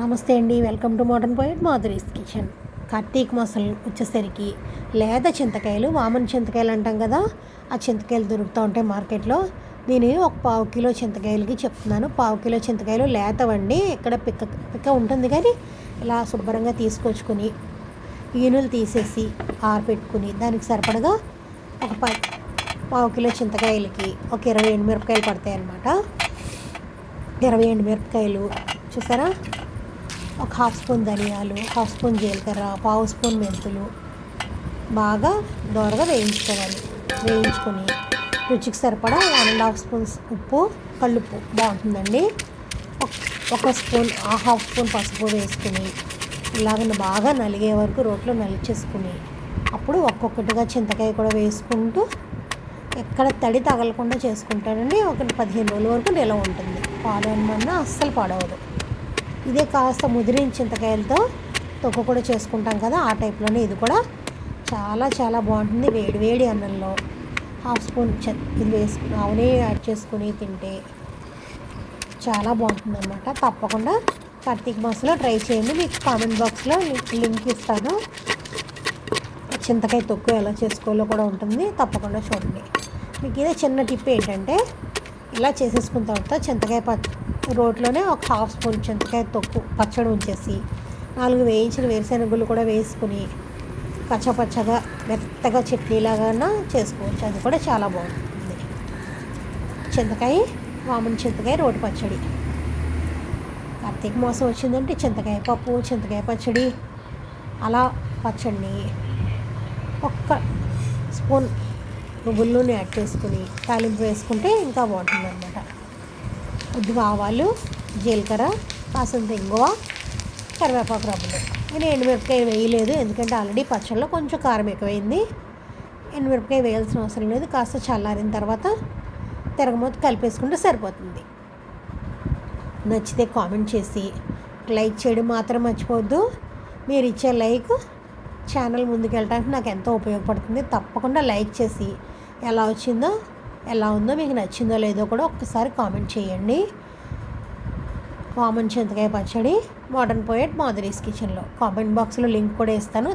నమస్తే అండి. Welcome to modern poet Madhuri's kitchen. Karthika మాసం వచ్చేసరికి లేత చింతకాయలు వామన్ చింతకాయలు అంటాం కదా ఆ చింతకాయలు దొరుకుతూ ఉంటాయి మార్కెట్లో. నేను ఒక పావు కిలో చింతకాయలకి చెప్తున్నాను. పావు కిలో చింతకాయలు లేతవండి ఇక్కడ పిక్క పిక్క ఉంటుంది కానీ ఇలా శుభ్రంగా తీసుకొచ్చుకొని ఈనులు తీసేసి ఆరపెట్టుకుని దానికి సరిపడగా ఒక ప పావు కిలో చింతకాయలకి ఒక ఇరవై ఎండుమిరపకాయలు పడతాయి అన్నమాట ఇరవై ఎండుమిరపకాయలు చూసారా? ఒక హాఫ్ స్పూన్ ధనియాలు హాఫ్ స్పూన్ జీలకర్ర పావు స్పూన్ మెంతులు. బాగా దోరగా వేయించుకోవాలి. వేయించుకొని రుచికి సరిపడా వన్ అండ్ హాఫ్ స్పూన్స్ ఉప్పు కళ్ళుప్పు బాగుంటుందండి. ఒక- ఒక స్పూన్ ఆ హాఫ్ స్పూన్ పసుపు వేసుకుని ఇలాగ బాగా నలిగే వరకు రోట్లో నలిచేసుకుని అప్పుడు ఒక్కొక్కటిగా చింతకాయ కూడా వేసుకుంటూ ఎక్కడ తడి తగలకుండా చేసుకుంటానండి ఒక పదిహేను రోజుల వరకు నిలవ ఉంటుంది. పాడవమన్నా అస్సలు పాడవదు. ఇదే కాస్త ముదిరిన చింతకాయలతో తొక్క కూడా చేసుకుంటాం కదా ఆ టైప్లోనే ఇది కూడా చాలా చాలా బాగుంటుంది. వేడి వేడి అన్నంలో హాఫ్ స్పూన్ ఇది వేసుకుని ఆవునే యాడ్ చేసుకుని తింటే చాలా బాగుంటుంది అనమాట తప్పకుండా కార్తీక మాసంలో ట్రై చేయండి. మీకు కామెంట్ బాక్స్లో లింక్ ఇస్తాను. చింతకాయ తొక్కు ఎలా చేసుకోవాలో కూడా ఉంటుంది. తప్పకుండా చూడండి. మీకు ఇదే చిన్న టిప్ ఏంటంటే ఇలా చేసేసుకున్న తర్వాత చింతకాయ పచ్చ రోట్లోనే ఒక హాఫ్ స్పూన్ చింతకాయ తొక్కు పచ్చడి ఉంచేసి నాలుగు వేయించిన వేరుశెనగుళ్ళు కూడా వేసుకుని పచ్చపచ్చగా మెత్తగా చట్నీలాగా చేసుకోవచ్చు. అది కూడా చాలా బాగుంటుంది. చింతకాయ మామూలు చింతకాయ రోటి పచ్చడి. కార్తీక మాసం వచ్చిందంటే చింతకాయ పప్పు చింతకాయ పచ్చడి అలా పచ్చడిని ఒక్క స్పూన్ నువ్వుల నూనె యాడ్ చేసుకుని తాలింపు వేసుకుంటే ఇంకా బాగుంటుంది అనమాట ఆవాలు జీలకర్ర కాసంత ఇంగువ కరివేపాకు రబ్బులు నేను ఎండుమిరపకాయ వేయలేదు ఎందుకంటే ఆల్రెడీ పచ్చళ్ళలో కొంచెం కారం ఎక్కువైంది. ఎండుమిరపకాయ వేయాల్సిన అవసరం లేదు కాస్త చల్లారిన తర్వాత తిరగమూత కలిపేసుకుంటే సరిపోతుంది. నచ్చితే కామెంట్ చేసి లైక్ చేయడం మాత్రం మర్చిపోవద్దు. మీరు ఇచ్చే లైక్ ఛానల్ ముందుకు వెళ్ళడానికి నాకు ఎంతో ఉపయోగపడుతుంది. తప్పకుండా లైక్ చేసి ఎలా వచ్చిందో ఎలా ఉందో మీకు నచ్చిందో లేదో కూడా ఒక్కసారి కామెంట్ చేయండి. కామన్ చింతకాయ పచ్చడి మోడర్న్ పోయట్ మాధురీస్ కిచెన్లో. కామెంట్ బాక్స్లో లింక్ కూడా ఇస్తాను.